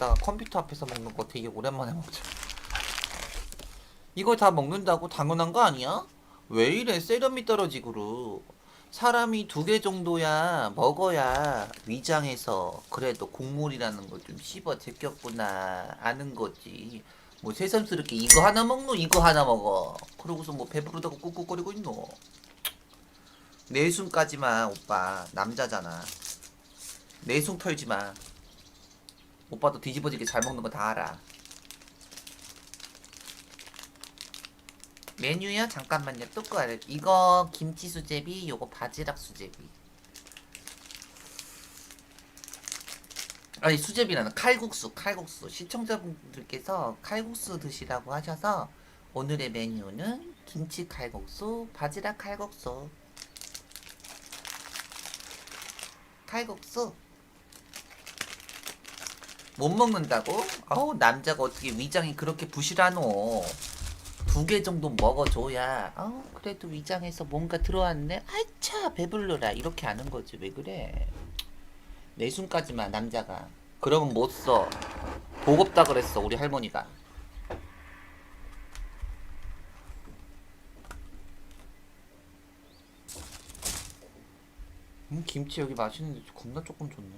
먹다가 컴퓨터 앞에서 먹는 거 되게 오랜만에 먹죠. 이걸 다 먹는다고 당연한 거 아니야? 왜 이래? 세련미 떨어지고로 사람이 두 개 정도야. 먹어야 위장에서 그래도 곡물이라는 걸 좀 씹어 제꼈구나 아는 거지. 뭐 새삼스럽게 이거 하나 먹노? 이거 하나 먹어. 그러고서 뭐 배부르다고 꾹꾹거리고 있노? 내숭까지만 오빠. 남자잖아. 내숭 털지 마 오빠도 뒤집어지게 잘 먹는 거 다 알아 메뉴요? 잠깐만요. 또 꺼야 이거 김치 수제비, 요거 바지락 수제비. 아니 수제비라는 칼국수, 칼국수. 시청자분들께서 칼국수 드시라고 하셔서 오늘의 메뉴는 김치 칼국수, 바지락 칼국수. 칼국수. 못 먹는다고? 어우 남자가 어떻게 위장이 그렇게 부실하노? 두 개 정도 먹어줘야. 어 그래도 위장에서 뭔가 들어왔네. 아차 배불러라. 이렇게 하는 거지. 왜 그래? 내순까지만 남자가. 그러면 못 써. 보겁다 그랬어 우리 할머니가. 음 김치 여기 맛있는데 겁나 조금 좋네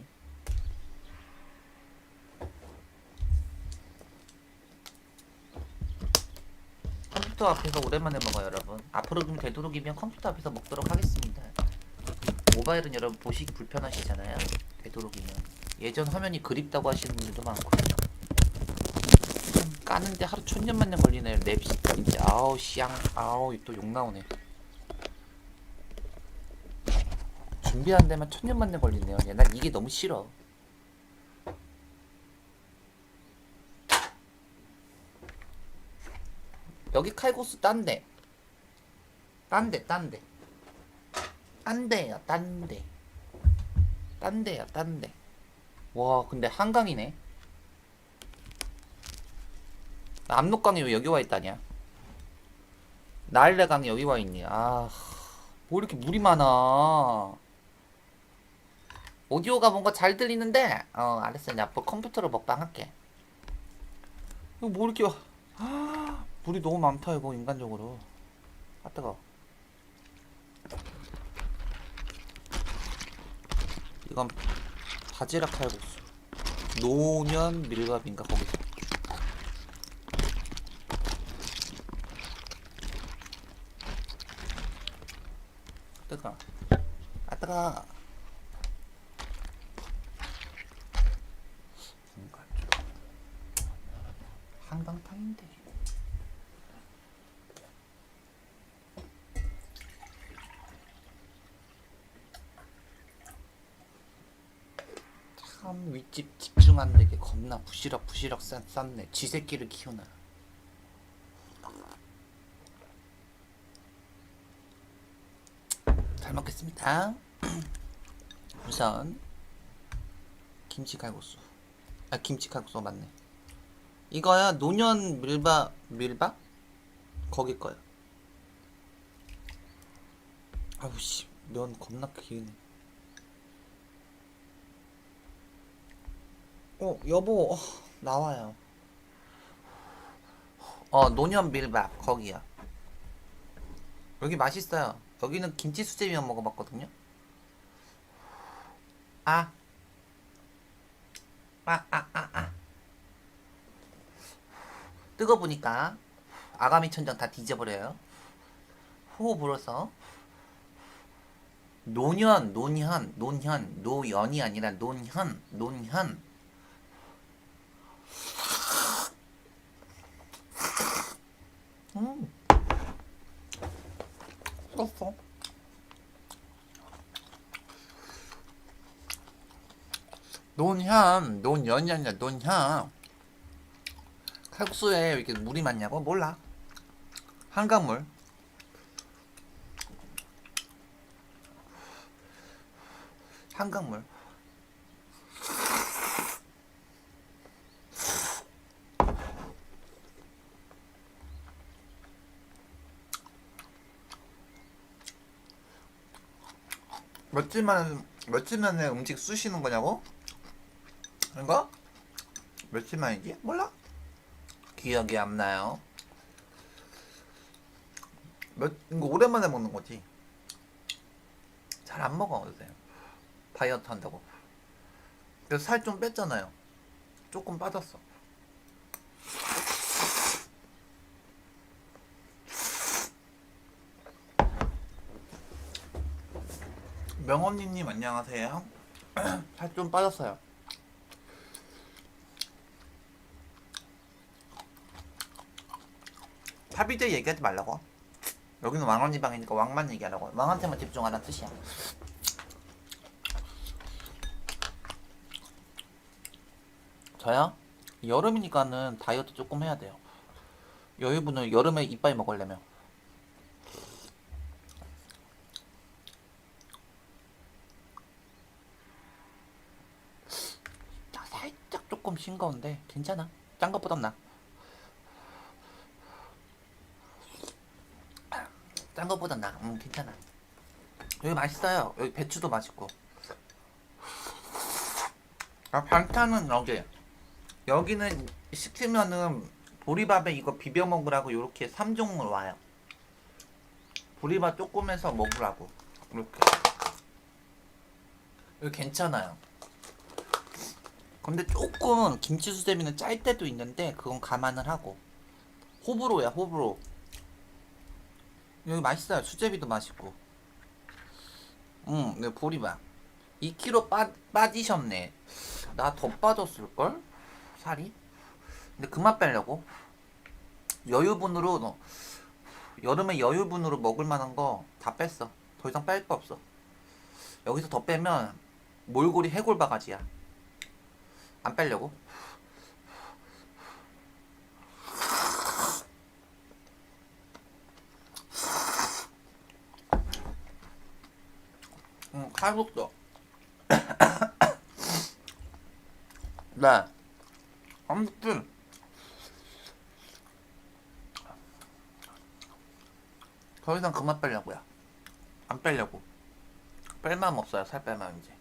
컴퓨터 앞에서 오랜만에 먹어요 여러분. 앞으로 좀 되도록이면 컴퓨터 앞에서 먹도록 하겠습니다. 모바일은 여러분 보시기 불편하시잖아요. 되도록이면. 예전 화면이 그립다고 하시는 분들도 많고. 참 까는데 하루 천년만년 걸리네요. 랩 진짜 아우 씨앙. 아우 또 욕 나오네. 준비 안 되면 천년만년 걸리네요. 야, 난 이게 너무 싫어 여기 칼국수 딴데. 딴데 딴데. 딴데요 딴데. 딴데요 딴데. 와 근데 한강이네. 압록강이 왜 여기 와 있다냐? 나일레강이 여기 와 있니? 아뭐 이렇게 물이 많아. 오디오가 뭔가 잘 들리는데? 어 알았어. 이제 컴퓨터로 먹방할게. 뭐 이렇게 와 물이 너무 많다 이거 인간적으로. 아 뜨거 이건 바지락 칼국수. 노년 밀밥인가 거기서 뜨거 아 뜨거 뭔가 좀 한강탕인데 참 윗집 집중 안 되게 겁나 부시럭 쌌, 쌌네. 쥐 새끼를 키우나 잘 먹겠습니다. 우선 김치 칼국수. 아 김치 칼국수 맞네. 이거야 노년 밀밥 밀밥 거기 거야. 아우 씨면 겁나 기네 어 여보. 어, 나와요 어 노년 밀밥 거기야 여기 맛있어요 여기는 김치 수제비만 먹어봤거든요 아 아, 아, 아, 아. 뜨거 보니까 아가미 천장 다 뒤져버려요. 호흡 불어서 노년, 노년, 노년, 노연이 아니라 논현, 논현. 음, 썼어. 논현, 논연이 아니라 논현. 칼국수에 왜 이렇게 물이 많냐고? 몰라. 한강물. 한강물. 며칠 만에 며칠 만에 음식 쑤시는 거냐고? 이거? 며칠 만이지? 몰라? 기억이 안 나요. 몇, 이거 오랜만에 먹는 거지. 잘 안 먹어, 요새. 다이어트 한다고. 그래서 살 좀 뺐잖아요. 조금 빠졌어. 명언니님 안녕하세요. 살 좀 빠졌어요. 탑이제 얘기하지 말라고. 여기는 왕언니 방이니까 왕만 얘기하라고. 왕한테만 집중하라는 뜻이야. 저요? 여름이니까는 다이어트 조금 해야 돼요. 여유분을 여름에 이빨 먹으려면. 아, 살짝 조금 싱거운데 괜찮아. 짠 것보단 나. 짠 것보단 나. 음 괜찮아. 여기 맛있어요. 여기 배추도 맛있고. 아 반찬은 여기. 여기는 시키면은 보리밥에 이거 비벼 먹으라고 요렇게 3종을 와요. 보리밥 조금 해서 먹으라고. 이렇게. 여기 괜찮아요. 근데 조금 김치 수제비는 짤 때도 있는데 그건 감안을 하고 호불호야 호불호. 여기 맛있어요. 수제비도 맛있고. 응, 네 보리밥. 2kg 빠, 빠지셨네. 나 더 빠졌을걸? 살이? 근데 그만 빼려고. 여유분으로, 너, 여름에 여유분으로 먹을 만한 거 다 뺐어. 더 이상 뺄 거 없어. 여기서 더 빼면 몰골이 해골 바가지야. 안 빼려고. 응, 칼국수. 네. 아무튼 더 이상 그만 빼려고요. 안 빼려고. 뺄 마음 없어요. 살 뺄 마음 이제.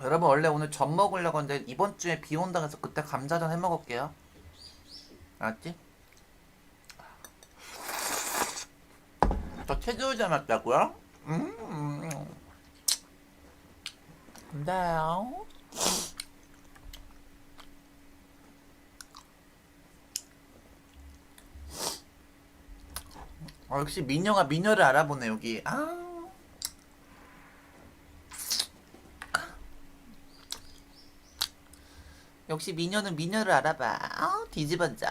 여러분 원래 오늘 전 먹으려고 했는데 이번 주에 비 온다 해서 그때 감자전 해 먹을게요. 알았지? 저 체조자 맞다고요? 음. 근데요. 어, 역시 미녀가 미녀를 알아보네 여기. 아. 역시 미녀는 미녀를 알아봐. 아, 뒤집어져.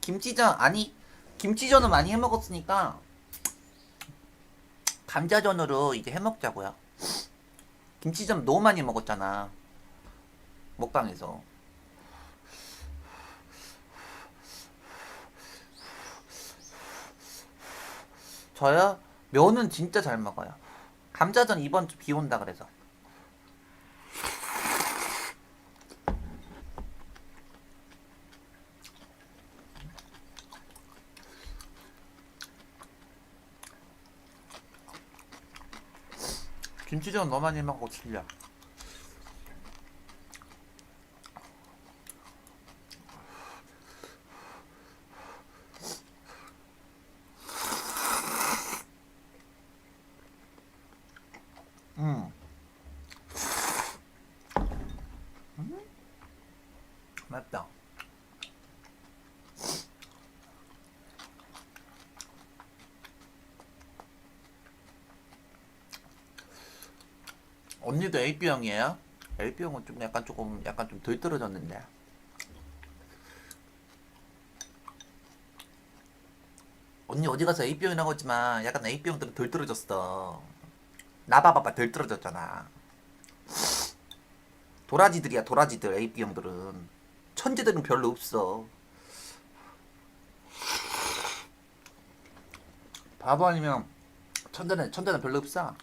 김치전 아니 김치전은 많이 해 먹었으니까 감자전으로 이제 해 먹자고요. 김치전 너무 많이 먹었잖아. 먹방에서. 저요? 면은 진짜 잘 먹어요. 감자전 이번 주 비 온다 그래서. 김치전 많이 먹고 질려. 음. 음. 맞다. 언니도 AB형이에요? AB형은 좀 약간 조금 약간 좀 덜 떨어졌는데. 언니 어디 가서 AB형이라고 했지만 약간 AB형들은 덜 떨어졌어. 나 봐봐봐 덜 떨어졌잖아. 도라지들이야 도라지들 AB형들은. 천재들은 별로 없어. 바보 아니면 천재는 천재는 별로 없어.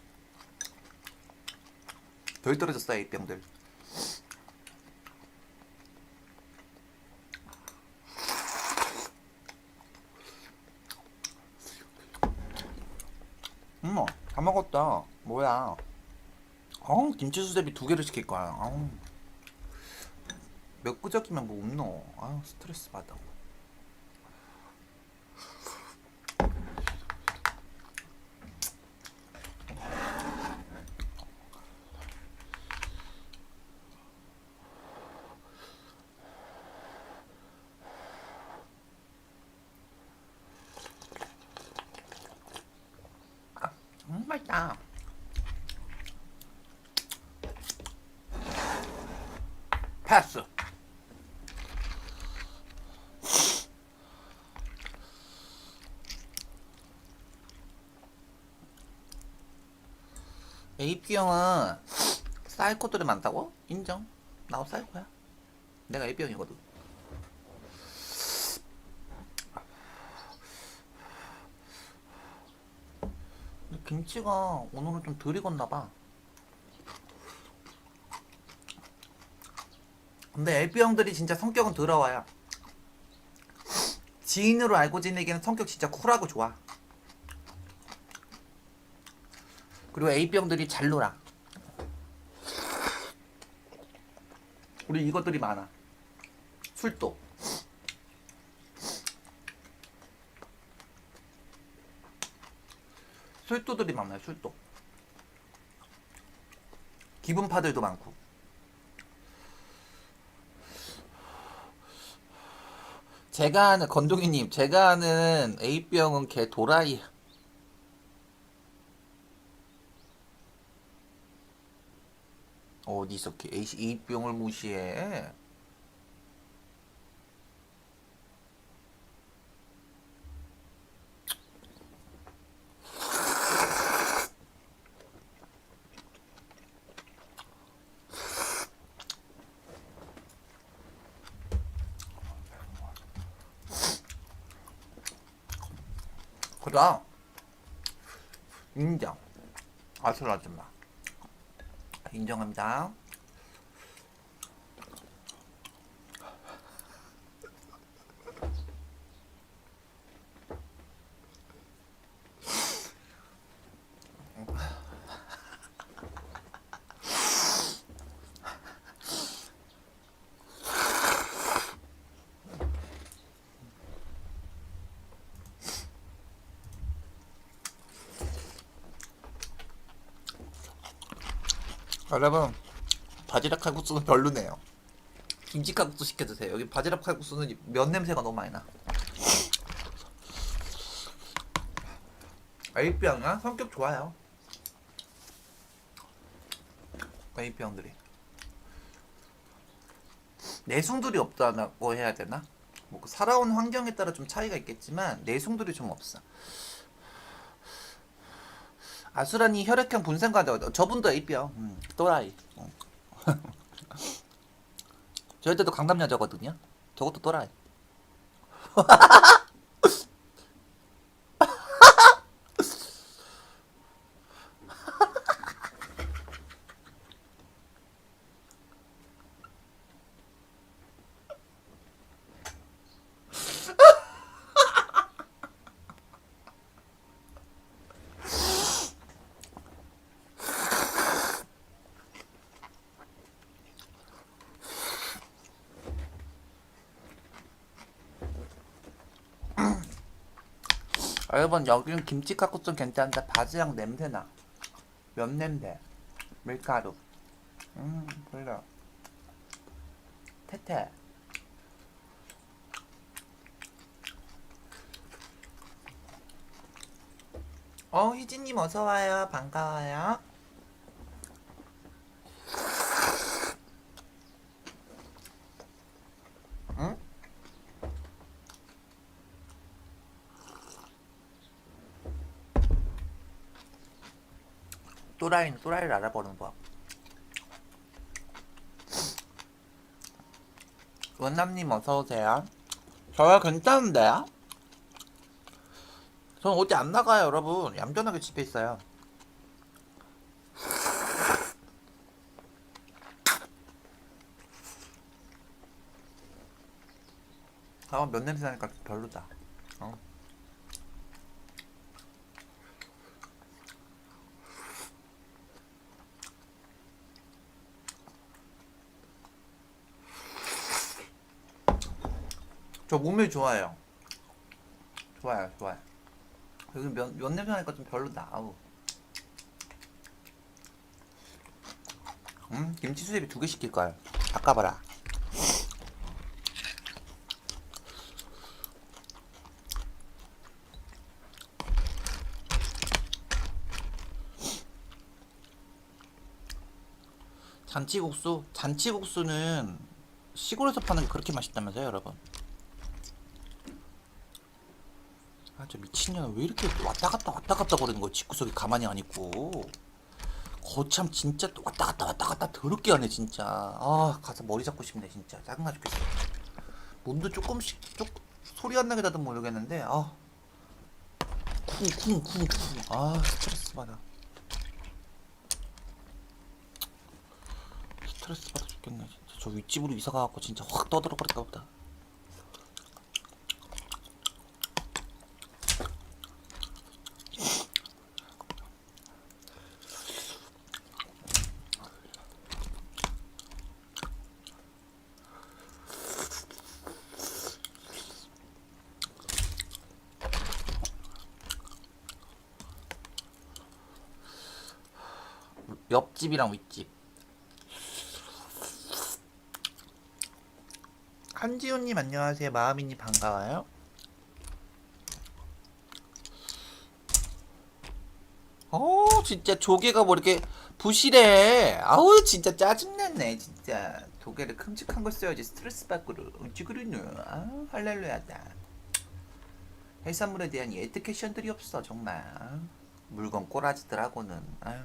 덜 떨어졌어 A병들 음, 다 먹었다. 뭐야? 어, 김치 수제비 두 개를 시킬 거야. 아우. 몇 구적이면 뭐 없노? 아, 스트레스 받아. 음, 맛있다. 패스. AB형은 사이코들이 많다고? 인정. 나도 사이코야. 내가 AB형이거든. 근데 김치가 오늘은 좀 덜 익었나 봐. 근데 LB 형들이 진짜 성격은 더러워요. 지인으로 알고 지내기는 성격 진짜 쿨하고 좋아. 그리고 AB 형들이 잘 놀아. 우리 이것들이 많아. 술도. 술도들이 많아요. 술도. 기분파들도 많고. 제가 아는 건동이님, 제가 아는 A병은 걔 도라이. 어디서 걔 A병을 무시해? 그다 인정. 마. 인정합니다 여러분 바지락 칼국수는 별로네요. 김치 칼국수 시켜주세요. 여기 바지락 칼국수는 면 냄새가 너무 많이 나. A병아 성격 좋아요. A병들이. 내숭들이 없다고 해야 되나? 뭐그 살아온 환경에 따라 좀 차이가 있겠지만 내숭들이 좀 없어 아수라니 혈액형 분생과도 저분도 A병 음, 또라이. 어. 저희들도 강남 여자거든요. 저것도 또라이 여러분 여기는 김치 칼국수 괜찮은데 바지락 냄새나. 면 냄새 밀가루. 음 그래 태태 어 희진님 어서와요. 반가워요 또라이는 또라이를 알아보는 법. 원남님 어서오세요. 저요 괜찮은데요? 전 어디 안 나가요 여러분. 얌전하게 집에 있어요. 아, 면 냄새 나니까 별로다. 어. 저 몸매 좋아요. 좋아요, 좋아요. 여기 면, 면 냄새 나니까 좀 별로다. 아우. 음, 김치 수제비 두 개 시킬 걸. 바꿔봐라. 잔치국수? 잔치국수는 시골에서 파는 게 그렇게 맛있다면서요, 여러분? 아, 저 미친년 왜 이렇게 왔다 갔다 왔다 갔다 거리는 거야? 집구석에 가만히 안 있고. 거참 진짜 또 왔다 갔다 왔다 갔다 더럽게 하네 진짜. 아 가서 머리 잡고 싶네 진짜. 짜증나 죽겠어. 몸도 조금씩 조 소리 안 나게 다든 모르겠는데 아 쿵쿵쿵쿵 아 스트레스 받아. 스트레스 받아 죽겠네 진짜. 저 윗집으로 이사 가갖고 진짜 확 떠들어 버릴까 보다. 옆집이랑 윗집. 한지훈님 안녕하세요. 마음이님 반가워요. 어 진짜 조개가 뭐 이렇게 부실해. 아우 진짜 짜증났네 진짜. 조개를 큼직한 걸 써야지 스트레스 받고를 어찌 그러노. 아 할렐루야다. 해산물에 대한 에티켓션들이 없어 정말. 물건 꼬라지들하고는 아유.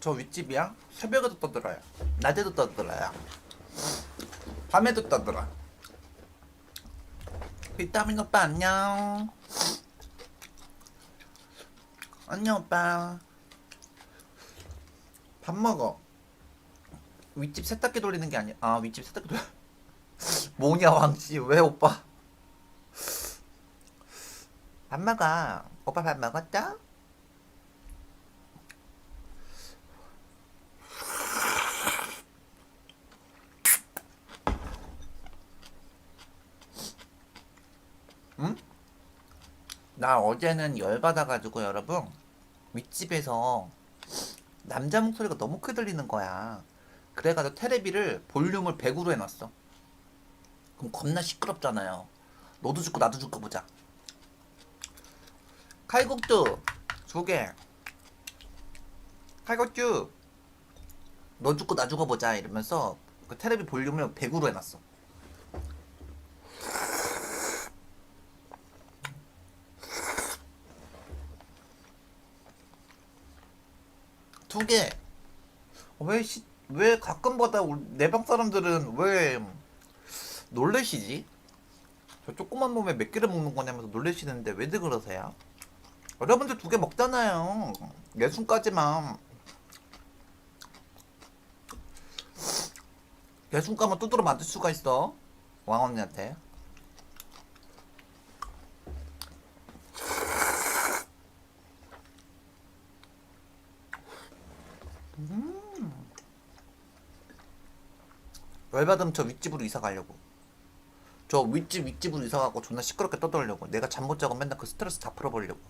저 윗집이야? 새벽에도 떠들어요. 낮에도 떠들어요. 밤에도 떠들어. 비타민 오빠 안녕. 안녕 오빠. 밥 먹어. 윗집 세탁기 돌리는 게 아니야. 아 윗집 세탁기 돌. 뭐냐 왕씨 왜 오빠? 밥 먹어. 오빠 밥 먹었다? 나 어제는 열받아가지고 여러분 윗집에서 남자 목소리가 너무 크게 들리는 거야. 그래가지고 테레비를 볼륨을 100으로 해놨어. 그럼 겁나 시끄럽잖아요. 너도 죽고 나도 죽고 보자. 칼국수 두 개. 칼국수 너 죽고 나 죽어 보자 이러면서 그 테레비 볼륨을 100으로 해놨어. 두 개. 왜, 시, 왜 가끔마다 내방 사람들은 왜 놀래시지? 저 조그만 몸에 몇 개를 먹는 거냐면서 놀래시는데 왜들 그러세요? 여러분들 두 개 먹잖아요. 예순까지만. 예순까만 두드러 만들 수가 있어. 왕 언니한테. 열받으면 저 윗집으로 이사 가려고. 저 윗집 윗집으로 이사 가고 존나 시끄럽게 떠들려고. 내가 잠 못 자고 맨날 그 스트레스 다 풀어버리려고.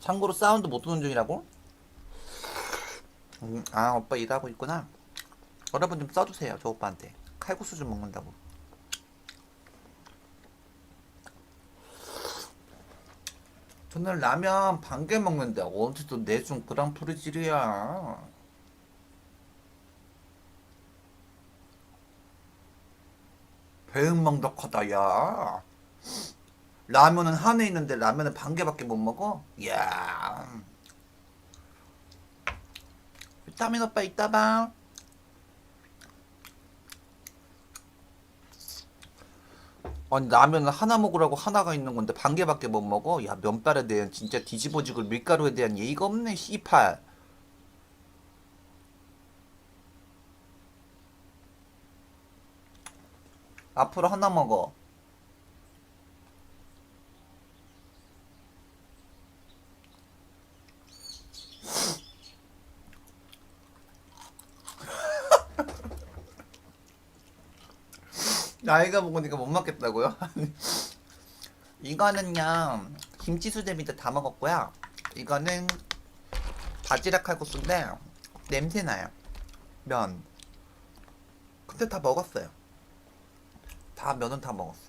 참고로 사운드 못 듣는 중이라고? 음, 아 오빠 일하고 있구나. 여러분 좀 써주세요 저 오빠한테. 칼국수 좀 먹는다고. 저는 라면 반 개 먹는데 언제 또 내중 그랑프리질이야. 배은망덕 하다 야 라면은 한에 있는데 라면은 반 개밖에 못 먹어? 이야 비타민 오빠 이따 봐 아니 라면 하나 먹으라고 하나가 있는 건데 반 개밖에 못 먹어? 야 면발에 대한 진짜 뒤집어지고 밀가루에 대한 예의가 없네 씨팔 앞으로 하나 먹어 나이가 먹으니까 못 먹겠다고요? 이거는요 김치 수제비도 다 먹었고요. 이거는 바지락 칼국수인데 냄새 나요. 면. 근데 다 먹었어요. 다 면은 다 먹었어.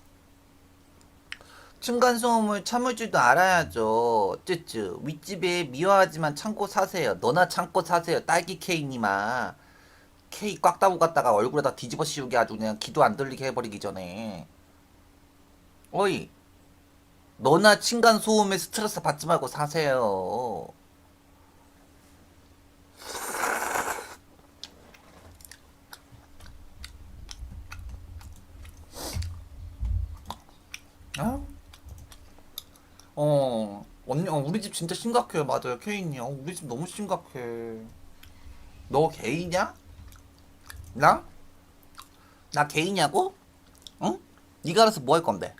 층간소음을 참을 줄도 알아야죠. 쯔쯔 윗집에 미워하지만 참고 사세요. 너나 참고 사세요. 딸기 케이크니마. 케이크 꽉 따고 갔다가 얼굴에다 뒤집어 씌우게 아주 그냥 기도 안 들리게 해버리기 전에. 어이. 너나 층간 소음에 스트레스 받지 말고 사세요. 아? 어, 우리 집 진짜 심각해요. 맞아요, 케인이. 어, 우리 집 너무 심각해. 너 게이냐? 나? 나 게이냐고? 응? 네가 알아서 뭐 할 건데?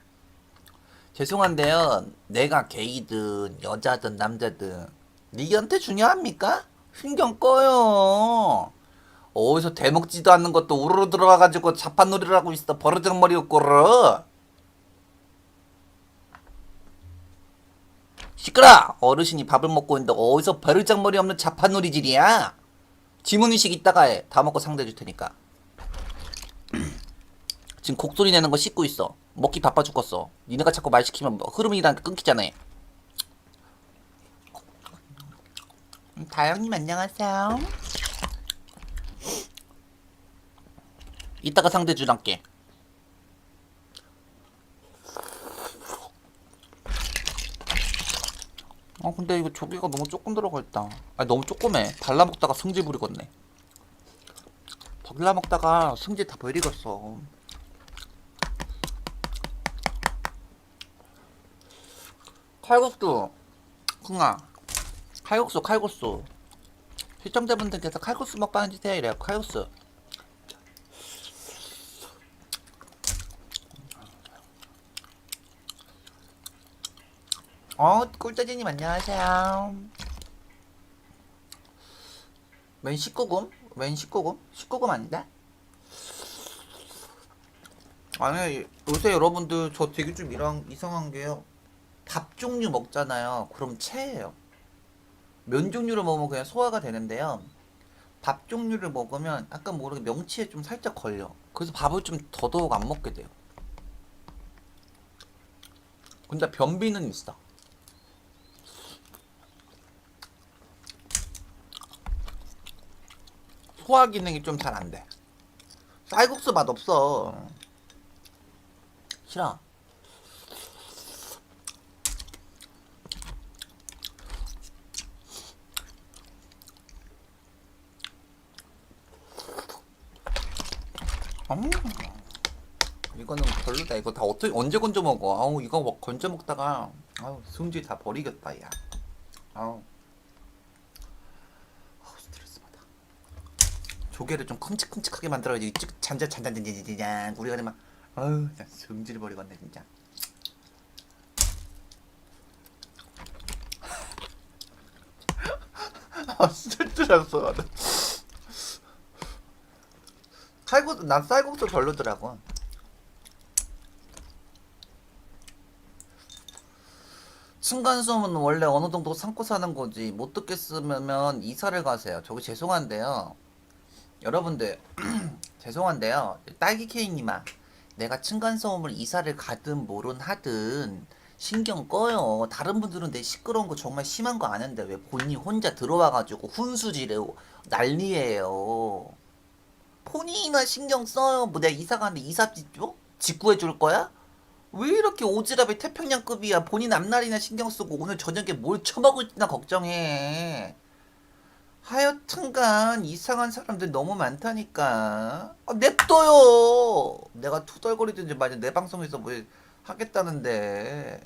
죄송한데요. 내가 게이든 여자든 남자든 니한테 중요합니까? 신경 꺼요. 어디서 대먹지도 않는 것도 우르르 들어와가지고 자판놀이를 하고 있어. 버르장머리 없고를. 시끄러! 어르신이 밥을 먹고 있는데 어디서 버르장머리 없는 자판놀이질이야? 지문의식 이따가 해. 다 먹고 상대해 줄 테니까. 지금 곡소리 내는 거 씻고 있어. 먹기 바빠 죽겠어. 니네가 자꾸 말 시키면 뭐 흐름이랑 끊기잖아. 음, 다영님 안녕하세요. 이따가 상대 줄할게. 아 근데 이거 조개가 너무 조금 들어가 있다. 아 너무 조그매. 발라 먹다가 승질 부리겠네. 발라 먹다가 승질 다 버리겠어. 칼국수 흥아 칼국수 칼국수 시청자분들께서 칼국수 먹방 해주세요 이래요 칼국수 어 꿀짜지님 안녕하세요 웬 19금? 웬 19금? 19금 아닌데? 아니 요새 여러분들 저 되게 좀 이랑, 이상한 게요 밥 종류 먹잖아요. 그럼 체해요. 면 종류를 먹으면 그냥 소화가 되는데요. 밥 종류를 먹으면 아까 모르게 명치에 좀 살짝 걸려. 그래서 밥을 좀 더더욱 안 먹게 돼요. 근데 변비는 있어. 소화 기능이 좀 잘 안 돼. 쌀국수 맛 없어. 싫어. 음. 이거는 별로다. 이거 다 어떻게 언제 건져 먹어? 아우 이거 뭐 건져 먹다가 아우 승질 다 버리겠다 야. 아우 스트레스 받아. 조개를 좀 큼직큼직하게 만들어야지. 쭉 잔자 잔잔잔잔잔 우리가 그냥 막 진짜 승질 버리겠네 진짜. 아 스트레스 받아. 칼국수 난 쌀국수 별로더라고. 층간소음은 원래 어느 정도 삼고 사는 거지 못 듣겠으면 이사를 가세요. 저기 죄송한데요. 여러분들 죄송한데요. 딸기 케이님아 내가 층간소음을 이사를 가든 뭐든 하든 신경 꺼요. 다른 분들은 내 시끄러운 거 정말 심한 거 아는데 왜 본인이 혼자 들어와가지고 훈수지래 난리예요. 본인이나 신경 써요. 뭐 내가 이사 가는데 이삿집 줘? 직구해 줄 거야? 왜 이렇게 오지랖이 태평양급이야? 본인 앞날이나 신경 쓰고 오늘 저녁에 뭘 처먹을지나 걱정해. 하여튼간 이상한 사람들 너무 많다니까. 아, 냅둬요. 내가 투덜거리든지 만약 내 방송에서 뭐 하겠다는데.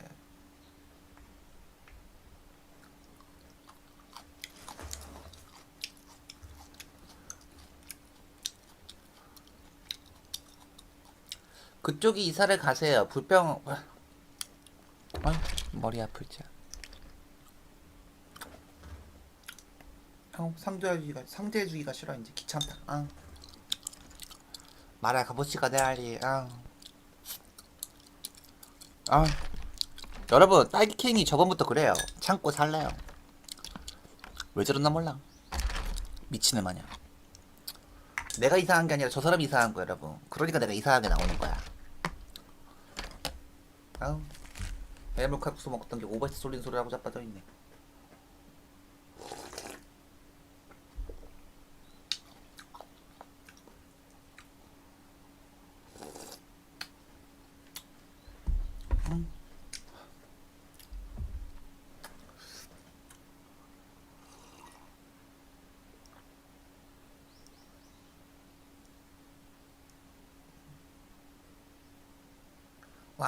그쪽이 이사를 가세요. 불평. 아, 머리 아프지. 형 상대주의가 상대주의가 싫어 이제 귀찮다. 아. 말야 가보시가 내 알리. 아. 아. 여러분 딸기 킹이 저번부터 그래요. 참고 살래요. 왜 저러나 몰라. 미친애 마냥. 내가 이상한 게 아니라 저 사람이 이상한 거야 여러분. 그러니까 내가 이상하게 나오는 거야. 아우. 해물칼국수 먹었던 게 오버스 쏠린 소리라고 자빠져 있네.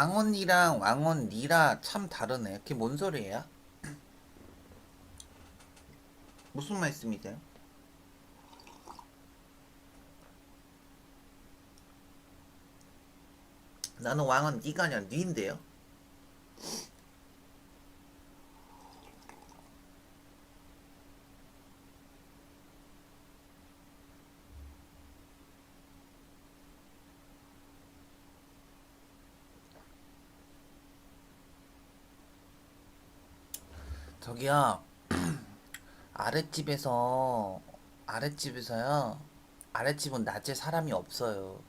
왕언니랑 왕언니라 참 다르네. 그게 뭔 소리예요? 무슨 말씀이세요? 나는 왕은 니가 아니라 니인데요. 저기요. 아랫집에서 아랫집에서요. 아랫집은 낮에 사람이 없어요.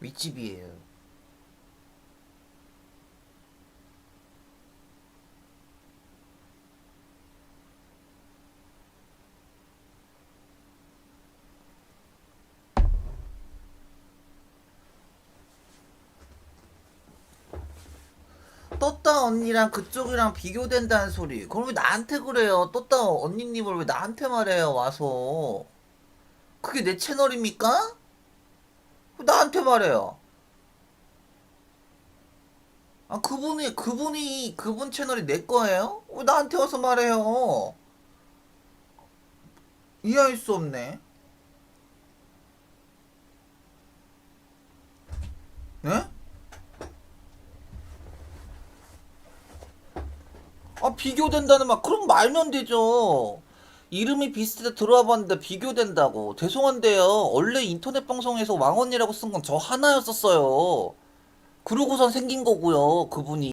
윗집이에요. 떴다 언니랑 그쪽이랑 비교된다는 소리. 그럼 왜 나한테 그래요? 떴다 언니님을 왜 나한테 말해요 와서? 그게 내 채널입니까? 왜 나한테 말해요. 아 그분이 그분이 그분 채널이 내 거예요? 왜 나한테 와서 말해요? 이해할 수 없네. 네? 아 비교된다는 말 그럼 말면 되죠. 이름이 비슷해서 들어와 봤는데 비교된다고. 죄송한데요. 원래 인터넷 방송에서 왕언니라고 쓴 건 저 하나였었어요. 그러고선 생긴 거고요 그분이